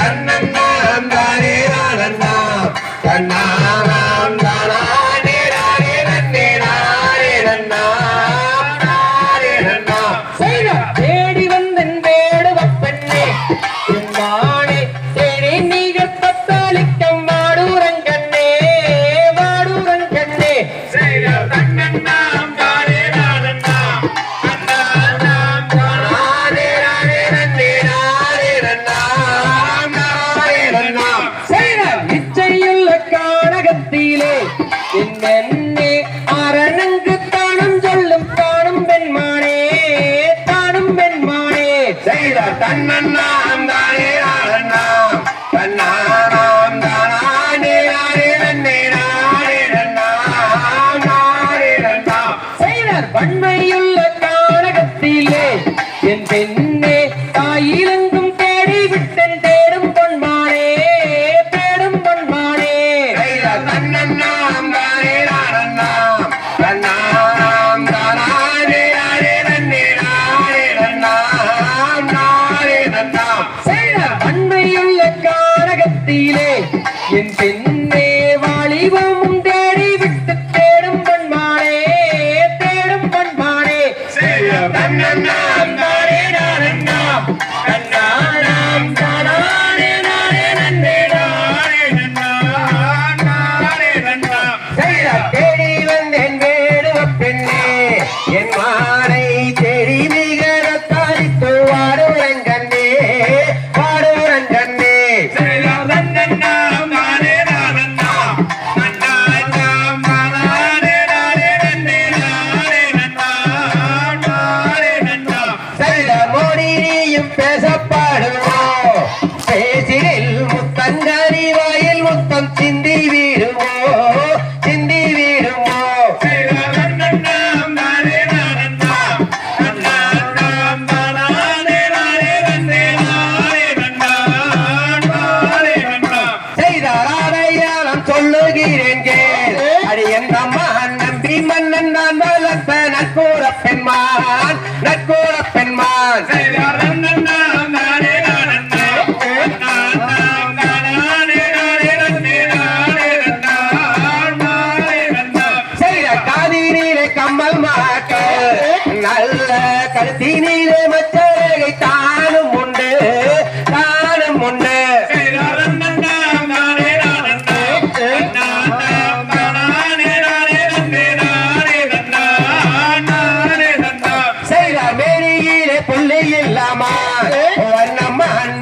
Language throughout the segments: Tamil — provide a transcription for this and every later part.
தன்னன் மென்னே. அரணங்கு தானம் சொல்லும் தானும் பெண்மானே தானும் பெண்மானே செய்த தன்னண்ணாம் தானே அண்ணா தன்னானாம் தானே ஆரே நன்னே நாரே நன்னாம் நாரே நன்னா செய்தார் வன்மையுள்ள கானகத்திலே என் பெண்ணே தேடும் பொன்மானே தேடும் பொன்மானே. தன்னண்ணாம் Let's go! Oh, I'm a man.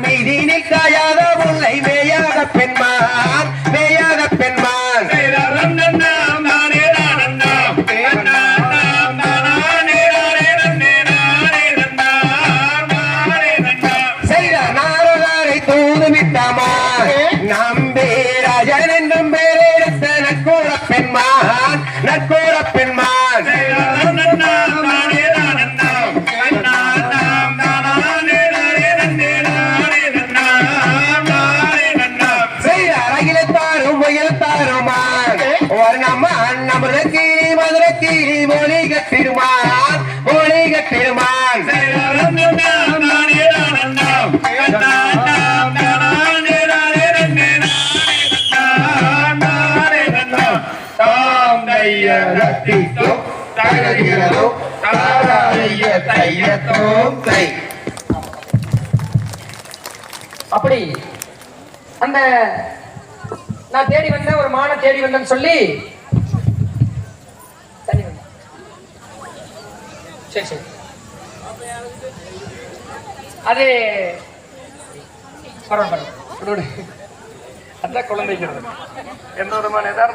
தகர்த்திட்டோம் தகர்கிறதோம் அப்படி அந்த நான் தேடி வந்தேன் ஒரு மான தேடி வந்தேன்னு சொல்லி அது பரவாயில்ல அதான் எந்த விதமான